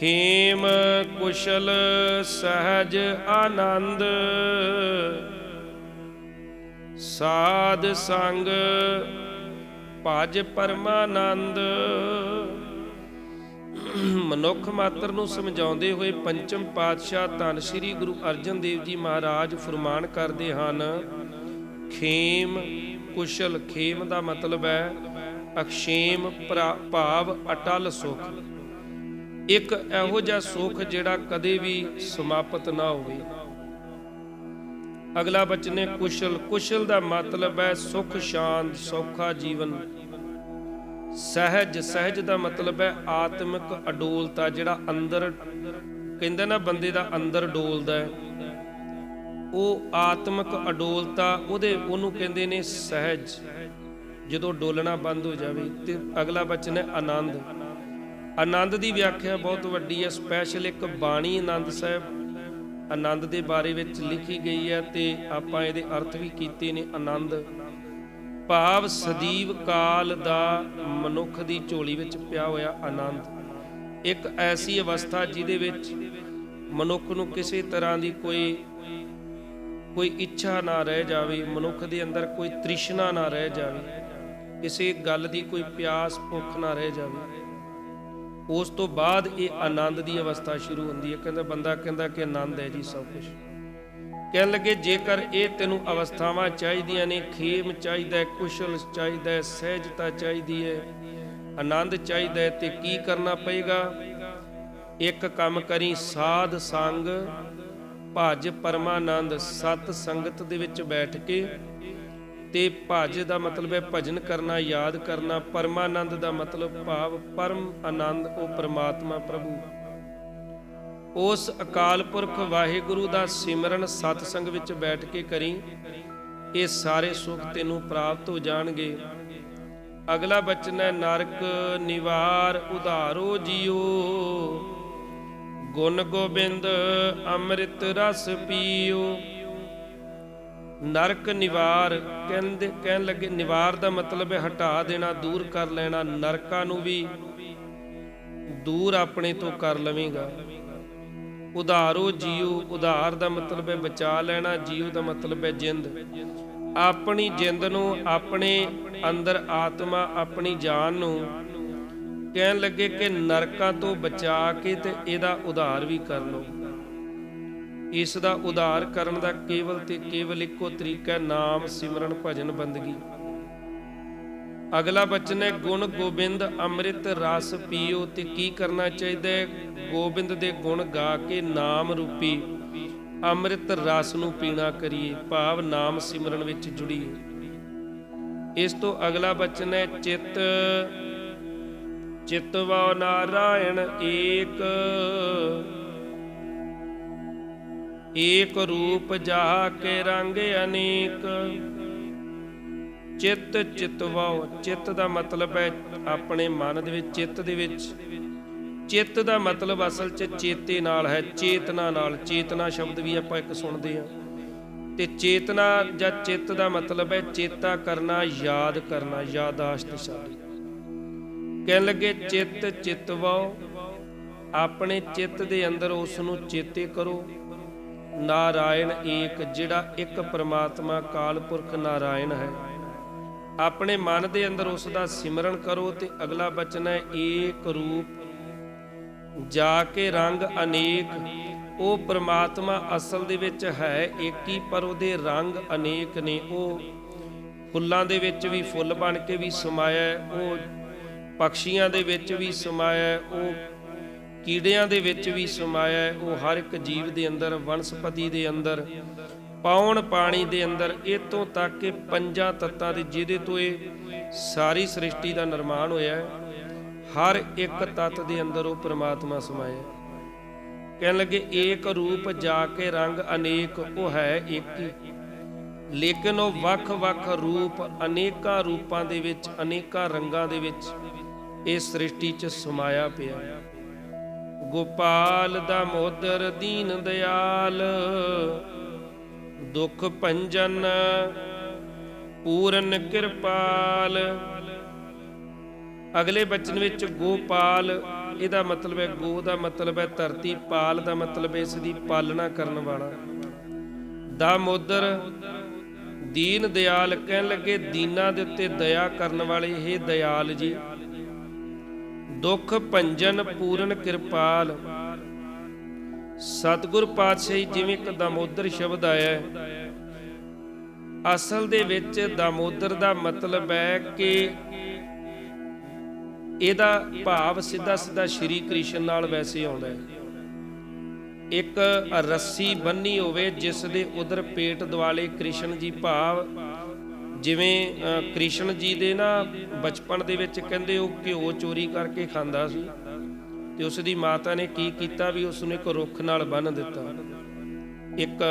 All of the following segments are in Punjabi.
ਖੇਮ ਕੁਸ਼ਲ ਸਹਜ ਆਨੰਦ। ਸਾਧ ਸੰਗ ਭਜ ਪਰਮਾਨੰਦ। ਮਨੁੱਖ ਮਾਤਰ ਨੂੰ ਸਮਝਾਉਂਦੇ ਹੋਏ ਪੰਚਮ ਪਾਤਸ਼ਾਹ ਧੰਨ ਸ੍ਰੀ ਗੁਰੂ ਅਰਜਨ ਦੇਵ ਜੀ ਮਹਾਰਾਜ ਫਰਮਾਨ ਕਰਦੇ ਹਨ, ਖੇਮ ਕੁਸ਼ਲ, ਖੇਮ ਦਾ ਮਤਲਬ ਹੈ ਅਖਸ਼ੇਮ ਭਾਵ, ਅਟਲ ਸੁਖ। ਇੱਕ ਇਹੋ ਜਿਹਾ ਸੁਖ ਜਿਹੜਾ ਕਦੇ ਵੀ ਸਮਾਪਤ ਨਾ ਹੋਵੇ। ਅਗਲਾ ਬਚਨ ਹੈ, ਕੁਸ਼ਲ ਕੁਸ਼ਲ ਦਾ ਮਤਲਬ ਹੈ ਸੁਖ, ਸ਼ਾਂਤ, ਸੌਖਾ ਜੀਵਨ। ਸਹਿਜ ਸਹਿਜ ਦਾ ਮਤਲਬ ਹੈ ਆਤਮਿਕ ਅਡੋਲਤਾ, ਜਿਹੜਾ ਅੰਦਰ, ਕਹਿੰਦੇ ਨਾ ਬੰਦੇ ਦਾ ਅੰਦਰ ਡੋਲਦਾ ਹੈ। ਉਹ ਆਤਮਿਕ ਅਡੋਲਤਾ, ਉਹਦੇ, ਉਹਨੂੰ ਕਹਿੰਦੇ ਨੇ ਸਹਿਜ। ਜਦੋਂ ਡੋਲਣਾ ਬੰਦ ਹੋ ਜਾਵੇ ਤੇ ਅਗਲਾ ਬਚਨ ਹੈ ਆਨੰਦ। ਆਨੰਦ ਦੀ ਵਿਆਖਿਆ ਬਹੁਤ ਵੱਡੀ ਹੈ ਸਪੈਸ਼ਲ ਇੱਕ ਬਾਣੀ ਆਨੰਦ ਸਾਹਿਬ ਆਨੰਦ ਦੇ ਬਾਰੇ ਵਿੱਚ ਲਿਖੀ ਗਈ ਹੈ ਤੇ ਆਪਾਂ ਇਹਦੇ ਅਰਥ ਵੀ ਕੀਤੇ ਨੇ ਆਨੰਦ। ਭਾਵ ਸਦੀਵ ਕਾਲ ਦਾ ਮਨੁੱਖ ਦੀ ਝੋਲੀ ਵਿੱਚ ਪਿਆ ਹੋਇਆ ਆਨੰਦ। ਇੱਕ ਐਸੀ ਅਵਸਥਾ ਜਿਹਦੇ ਵਿੱਚ ਮਨੁੱਖ ਨੂੰ ਕਿਸੇ ਤਰ੍ਹਾਂ ਦੀ ਕੋਈ ਕੋਈ ਇੱਛਾ ਨਾ ਰਹਿ ਜਾਵੇ, ਮਨੁੱਖ ਦੇ ਅੰਦਰ ਕੋਈ ਤ੍ਰਿਸ਼ਨਾ ਨਾ ਰਹਿ ਜਾਵੇ, ਕਿਸੇ ਗੱਲ ਦੀ ਕੋਈ ਪਿਆਸ, ਭੁੱਖ ਨਾ ਰਹਿ ਜਾਵੇ। ਉਸ ਤੋਂ ਬਾਅਦ ਇਹ ਆਨੰਦ ਦੀ ਅਵਸਥਾ ਸ਼ੁਰੂ ਹੁੰਦੀ ਹੈ। ਕਹਿੰਦਾ, ਬੰਦਾ ਕਹਿੰਦਾ ਕਿ ਆਨੰਦ ਹੈ ਜੀ ਸਭ ਕੁਝ ਕਹਿਣ ਲੱਗੇ, ਜੇਕਰ ਇਹ ਤੈਨੂੰ ਅਵਸਥਾਵਾਂ ਚਾਹੀਦੀਆਂ ਨੇ, ਖੇਮ ਚਾਹੀਦਾ ਹੈ ਕੁਸ਼ਲ ਚਾਹੀਦਾ ਹੈ ਸਹਿਜਤਾ ਚਾਹੀਦੀ ਹੈ, ਆਨੰਦ ਚਾਹੀਦਾ ਹੈ, ਤੇ ਕੀ ਕਰਨਾ ਪਏਗਾ? ਇੱਕ ਕੰਮ ਕਰੀ, ਸਾਧ ਸੰਗ, ਭਜ ਪਰਮਾਨੰਦ, ਸਤ ਸੰਗਤ ਦੇ ਵਿੱਚ ਬੈਠ ਕੇ ਤੇ ਭਜ ਦਾ ਮਤਲਬ ਹੈ ਭਜਨ ਕਰਨਾ, ਯਾਦ ਕਰਨਾ, ਪਰਮਾਨੰਦ ਦਾ ਮਤਲਬ ਭਾਵ ਪਰਮ ਆਨੰਦ, ਉਹ ਪ੍ਰਮਾਤਮਾ ਪ੍ਰਭੂ। ਉਸ ਅਕਾਲ ਪੁਰਖ ਵਾਹਿਗੁਰੂ ਦਾ ਸਿਮਰਨ ਸਤ ਸੰਗ ਵਿੱਚ ਬੈਠ ਕੇ ਕਰੀ, ਇਹ ਸਾਰੇ ਸੁਖ ਤੈਨੂੰ ਪ੍ਰਾਪਤ ਹੋ ਜਾਣਗੇ। ਅਗਲਾ ਬਚਨ ਹੈ, ਨਰਕ ਨਿਵਾਰ ਉਧਾਰੋ ਜੀਓ। ਗੁਣ ਗੋਬਿੰਦ ਅੰਮ੍ਰਿਤ ਰਸ ਪੀਓ। ਨਰਕ ਨਿਵਾਰ ਕਹਿੰਦੇ, ਕਹਿਣ ਲੱਗੇ, ਨਿਵਾਰ ਦਾ ਮਤਲਬ ਹੈ ਹਟਾ ਦੇਣਾ, ਦੂਰ ਕਰ ਲੈਣਾ, ਨਰਕਾਂ ਨੂੰ ਵੀ ਦੂਰ ਆਪਣੇ ਤੋਂ ਕਰ ਲਵੇਂਗਾ। ਉਧਾਰੋ ਜੀਉ, ਉਧਾਰ ਦਾ ਮਤਲਬ ਹੈ ਬਚਾ ਲੈਣਾ, ਜੀਉ ਦਾ ਮਤਲਬ ਹੈ ਜਿੰਦ। ਆਪਣੀ ਜਿੰਦ ਨੂੰ ਆਪਣੇ ਅੰਦਰ ਆਤਮਾ, ਆਪਣੀ ਜਾਨ ਨੂੰ ਕਹਿਣ ਲੱਗੇ ਕਿ ਨਰਕਾਂ ਤੋਂ ਬਚਾ ਕੇ ਤੇ ਇਹਦਾ ਉਧਾਰ ਵੀ ਕਰ ਲਓ। ਇਸ ਦਾ ਉਧਾਰ ਕਰਨ ਦਾ ਕੇਵਲ ਤੇ ਕੇਵਲ ਇੱਕੋ ਤਰੀਕਾ ਨਾਮ, ਸਿਮਰਨ, ਭਜਨ, ਬੰਦਗੀ। ਅਗਲਾ ਬਚਨ ਹੈ, ਗੁਣ ਗੋਬਿੰਦ ਅੰਮ੍ਰਿਤ ਰਸ ਪੀਓ ਤੇ ਕੀ ਕਰਨਾ ਚਾਹੀਦਾ ਹੈ? ਗੋਬਿੰਦ ਦੇ ਗੁਣ ਗਾ ਕੇ ਨਾਮ ਰੂਪੀ ਅੰਮ੍ਰਿਤ ਰਸ ਨੂੰ ਪੀਣਾ ਕਰੀਏ, ਭਾਵ ਨਾਮ ਸਿਮਰਨ ਵਿੱਚ ਜੁੜੀਏ। ਇਸ ਤੋਂ ਅਗਲਾ ਬਚਨ ਹੈ, ਚਿੱਤ, ਚਿਤਵਾ ਨਾਰਾਇਣ ਏਕ ਏਕ ਰੂਪ ਜਾ ਕੇ ਰੰਗ ਅਨੇਕ। ਚਿੱਤ ਚਿਤਵਾਉ ਚਿੱਤ ਦਾ ਮਤਲਬ ਹੈ ਆਪਣੇ ਮਨ ਦੇ ਵਿੱਚ, ਚਿੱਤ ਦੇ ਵਿੱਚ। ਚਿੱਤ ਦਾ ਮਤਲਬ ਅਸਲ 'ਚ ਚੇਤੇ ਨਾਲ ਹੈ, ਚੇਤਨਾ ਨਾਲ। ਚੇਤਨਾ ਸ਼ਬਦ ਵੀ ਆਪਾਂ ਇੱਕ ਸੁਣਦੇ ਹਾਂ। ਤੇ ਚੇਤਨਾ ਜਾਂ ਚਿੱਤ ਦਾ ਮਤਲਬ ਹੈ ਚੇਤਾ ਕਰਨਾ, ਯਾਦ ਕਰਨਾ ਯਾਦਾਸ਼ਤਸ਼ਾਲੀ ਕਹਿਣ ਲੱਗੇ, ਚਿੱਤ ਚਿਤਵਾਉ ਆਪਣੇ ਚਿੱਤ ਦੇ ਅੰਦਰ ਉਸ ਨੂੰ ਚੇਤੇ ਕਰੋ। ਨਾਰਾਇਣ ਏਕ, ਜਿਹੜਾ ਇੱਕ ਪ੍ਰਮਾਤਮਾ, ਕਾਲ ਪੁਰਖ ਨਾਰਾਇਣ ਹੈ। ਆਪਣੇ ਮਨ ਦੇ ਅੰਦਰ ਉਸ ਦਾ ਸਿਮਰਨ ਕਰੋ ਤੇ ਅਗਲਾ ਬਚਨ ਹੈ, ਏਕ ਰੂਪ, ਜਾ ਕੇ ਰੰਗ ਅਨੇਕ, ਉਹ ਪ੍ਰਮਾਤਮਾ ਅਸਲ ਦੇ ਵਿੱਚ ਹੈ ਏਕੀ, ਪਰ ਉਹਦੇ ਰੰਗ ਅਨੇਕ ਨੇ। ਉਹ ਫੁੱਲਾਂ ਦੇ ਵਿੱਚ ਵੀ ਫੁੱਲ ਬਣ ਕੇ ਵੀ ਸਮਾਇਆ ਉਹ ਪਕਸ਼ੀਆਂ ਦੇ ਵਿੱਚ ਵੀ ਸਮਾਇਆ ਉਹ ਕੀੜਿਆਂ ਦੇ ਵਿੱਚ ਵੀ ਸਮਾਇਆ ਹੈ, ਉਹ ਹਰ ਇੱਕ ਜੀਵ ਦੇ ਅੰਦਰ, ਵਨਸਪਤੀ ਦੇ ਅੰਦਰ, ਪੌਣ ਪਾਣੀ ਦੇ ਅੰਦਰ, ਇਤੋਂ ਤੱਕ ਕਿ ਪੰਜਾਂ ਤੱਤਾਂ ਦੇ ਜਿਹਦੇ ਤੋਂ ਇਹ ਸਾਰੀ ਸ੍ਰਿਸ਼ਟੀ ਦਾ ਨਿਰਮਾਣ ਹੋਇਆ ਹੈ, ਹਰ ਇੱਕ ਤੱਤ ਦੇ ਅੰਦਰ ਉਹ ਪ੍ਰਮਾਤਮਾ ਸਮਾਇਆ ਕਹਿਣ ਲੱਗੇ, ਏਕ ਰੂਪ ਜਾ ਕੇ ਰੰਗ ਅਨੇਕ, ਉਹ ਹੈ ਇੱਕ ਹੀ। ਲੇਕਿਨ ਉਹ ਵੱਖ-ਵੱਖ ਰੂਪ, ਅਨੇਕਾਂ ਰੂਪਾਂ ਦੇ ਵਿੱਚ, ਅਨੇਕਾਂ ਰੰਗਾਂ ਦੇ ਵਿੱਚ ਇਹ ਸ੍ਰਿਸ਼ਟੀ 'ਚ ਸਮਾਇਆ ਪਿਆ ਗੋਪਾਲ ਦਾ ਮੋਦਰ ਦੀਨ ਦਿਆਲ। ਦੁਖ ਭੰਜਨ ਪੂਰਨ ਕਿਰਪਾਲ। ਅਗਲੇ ਬਚਨ ਵਿੱਚ ਗੋਪਾਲ, ਇਹਦਾ ਮਤਲਬ ਹੈ ਗੋ ਦਾ ਮਤਲਬ ਹੈ ਧਰਤੀ, ਪਾਲ ਦਾ ਮਤਲਬ ਹੈ ਇਸ ਦੀ ਪਾਲਣਾ ਕਰਨ ਵਾਲਾ। ਦਾਮੋਦਰ ਦੀਨ ਦਿਆਲ ਕਹਿਣ ਲੱਗੇ, ਦੀਨਾ ਦੇ ਉੱਤੇ ਦਇਆ ਕਰਨ ਵਾਲੇ ਇਹ ਦਿਆਲ ਜੀ ਦੁੱਖ ਭੰਜਨ ਪੂਰਨ ਕਿਰਪਾਲ। ਸਤਿਗੁਰ ਪਾਤਸ਼ਾਹੀ ਜਿਵੇਂ ਇੱਕ ਦਮੋਦਰ ਸ਼ਬਦ ਆਇਆ ਹੈ, ਅਸਲ ਦੇ ਵਿੱਚ ਦਮੋਦਰ ਦਾ ਮਤਲਬ ਹੈ ਕਿ ਇਹਦਾ ਭਾਵ ਸਿੱਧਾ ਸਿੱਧਾ ਸ਼੍ਰੀ ਕ੍ਰਿਸ਼ਨ ਨਾਲ ਵੈਸੇ ਆਉਂਦਾ ਹੈ। ਇੱਕ ਰੱਸੀ ਬੰਨੀ ਹੋਵੇ, ਜਿਸ ਦੇ ਉਧਰ ਪੇਟ ਦਿਵਾਲੇ ਕ੍ਰਿਸ਼ਨ ਜੀ ਭਾਵ ਜਿਵੇਂ ਕ੍ਰਿਸ਼ਨ ਜੀ ਦੇ ਨਾ ਬਚਪਨ ਦੇ ਵਿੱਚ ਕਹਿੰਦੇ ਉਹ ਘਿਓ ਚੋਰੀ ਕਰਕੇ ਖਾਂਦਾ ਸੀ ਤੇ ਉਸ ਦੀ ਮਾਤਾ ਨੇ ਕੀ ਕੀਤਾ ਵੀ ਉਸ ਨੂੰ ਇੱਕ ਰੁੱਖ ਨਾਲ ਬੰਨ ਦਿੱਤਾ, ਇੱਕ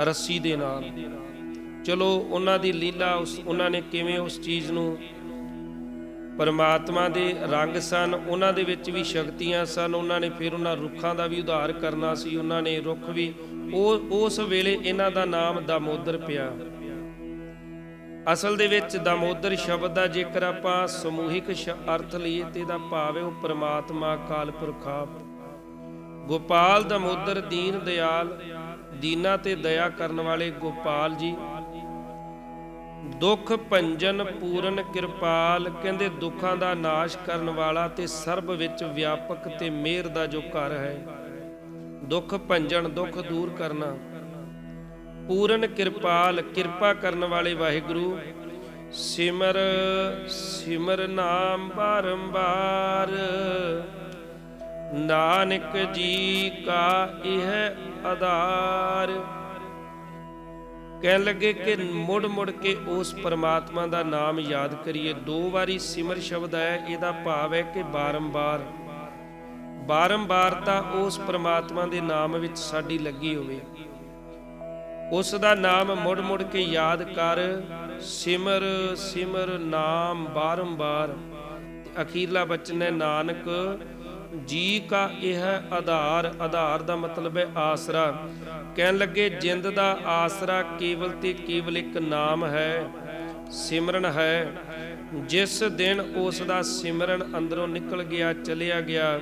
ਰੱਸੀ ਦੇ ਨਾਲ। ਚਲੋ, ਉਹਨਾਂ ਦੀ ਲੀਲਾ ਉਸ, ਉਹਨਾਂ ਨੇ ਕਿਵੇਂ ਉਸ ਚੀਜ਼ ਨੂੰ ਪਰਮਾਤਮਾ ਦੇ ਰੰਗ ਸਨ, ਉਹਨਾਂ ਦੇ ਵਿੱਚ ਵੀ ਸ਼ਕਤੀਆਂ ਸਨ, ਉਹਨਾਂ ਨੇ ਫਿਰ ਉਹਨਾਂ ਰੁੱਖਾਂ ਦਾ ਵੀ ਉਧਾਰ ਕਰਨਾ ਸੀ, ਉਹਨਾਂ ਨੇ ਰੁੱਖ ਵੀ, ਉਹ, ਉਸ ਵੇਲੇ ਇਹਨਾਂ ਦਾ ਨਾਮ ਦਾਮੋਦਰ ਪਿਆ। ਅਸਲ ਦੇ ਵਿੱਚ ਦਮੋਦਰ ਸ਼ਬਦ ਦਾ ਜੇਕਰ ਆਪਾਂ ਸਮੂਹਿਕ ਸ਼- ਅਰਥ ਲਈਏ ਤੇ ਇਹਦਾ ਭਾਵ ਹੈ ਉਹ ਪ੍ਰਮਾਤਮਾ ਕਾਲ ਪੁਰਖ ਆਪ। ਗੋਪਾਲ ਦਮੋਦਰ ਦੀਨ ਦਿਆਲ, ਦੀਨਾ ਤੇ ਦਇਆ ਕਰਨ ਵਾਲੇ ਗੋਪਾਲ ਜੀ। ਦੁੱਖ ਭੰਜਨ ਪੂਰਨ ਕਿਰਪਾਲ, ਕਹਿੰਦੇ ਦੁੱਖਾਂ ਦਾ ਨਾਸ਼ ਕਰਨ ਵਾਲਾ ਤੇ ਸਰਬ ਵਿੱਚ ਵਿਆਪਕ ਤੇ ਮਿਹਰ ਦਾ ਜੋ ਘਰ ਹੈ। ਦੁੱਖ ਭੰਜਨ ਦੁੱਖ ਦੂਰ ਕਰਨਾ। ਪੂਰਨ ਕਿਰਪਾਲ, ਕਿਰਪਾ ਕਰਨ ਵਾਲੇ ਵਾਹਿਗੁਰੂ, ਸਿਮਰ ਸਿਮਰ ਨਾਮ ਬਾਰੰਬਾਰ। ਨਾਨਕ ਜੀ ਕਾ ਇਹ ਆਧਾਰ। ਕਹਿਣ ਲੱਗੇ ਕਿ ਮੁੜ ਮੁੜ ਕੇ ਉਸ ਪਰਮਾਤਮਾ ਦਾ ਨਾਮ ਯਾਦ ਕਰੀਏ। ਦੋ ਵਾਰੀ ਸਿਮਰ ਸ਼ਬਦ ਹੈ, ਇਹਦਾ ਭਾਵ ਹੈ ਕਿ ਬਾਰੰਬਾਰ। ਬਾਰੰਬਾਰ ਤਾਂ ਉਸ ਪਰਮਾਤਮਾ ਦੇ ਨਾਮ ਵਿੱਚ ਸਾਡੀ ਲੱਗੀ ਹੋਵੇ। ਉਸ ਦਾ ਨਾਮ ਮੁੜ ਮੁੜ ਕੇ ਯਾਦ ਕਰ। ਸਿਮਰ ਸਿਮਰ ਨਾਮ ਬਾਰੰਬਾਰ। ਤੇ ਅਖੀਰਲਾ ਬਚਨ ਹੈ, ਨਾਨਕ, ਜੀ ਕਾ ਇਹ ਆਧਾਰ। ਆਧਾਰ ਦਾ ਮਤਲਬ ਹੈ ਆਸਰਾ। ਕਹਿਣ ਲੱਗੇ, ਜਿੰਦ ਦਾ ਆਸਰਾ ਕੇਵਲ ਤੇ ਕੇਵਲ ਇੱਕ ਨਾਮ ਹੈ, ਸਿਮਰਨ ਹੈ। ਜਿਸ ਦਿਨ ਉਸ ਦਾ ਸਿਮਰਨ ਅੰਦਰੋਂ ਨਿਕਲ ਗਿਆ, ਚਲਿਆ ਗਿਆ,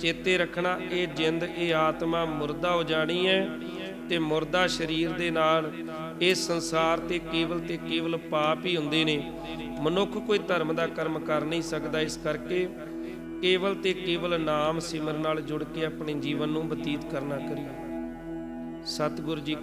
ਚੇਤੇ ਰੱਖਣਾ, ਇਹ ਜਿੰਦ, ਇਹ ਆਤਮਾ ਮੁਰਦਾ ਹੋ ਜਾਣੀ ਹੈ। ਤੇ ਮੁਰਦਾ ਸਰੀਰ ਦੇ ਨਾਲ ਇਹ ਸੰਸਾਰ ਤੇ ਕੇਵਲ ਤੇ ਕੇਵਲ ਪਾਪ ਹੀ ਹੁੰਦੇ ਨੇ। ਮਨੁੱਖ ਕੋਈ ਧਰਮ ਦਾ ਕਰਮ ਕਰ ਨਹੀਂ ਸਕਦਾ, ਇਸ ਕਰਕੇ ਕੇਵਲ ਤੇ ਕੇਵਲ ਨਾਮ ਸਿਮਰਨ ਨਾਲ ਜੁੜ ਕੇ ਆਪਣੇ ਜੀਵਨ ਨੂੰ ਬਤੀਤ ਕਰਨਾ ਕਰੀਏ। ਸਤਿਗੁਰੂ ਜੀ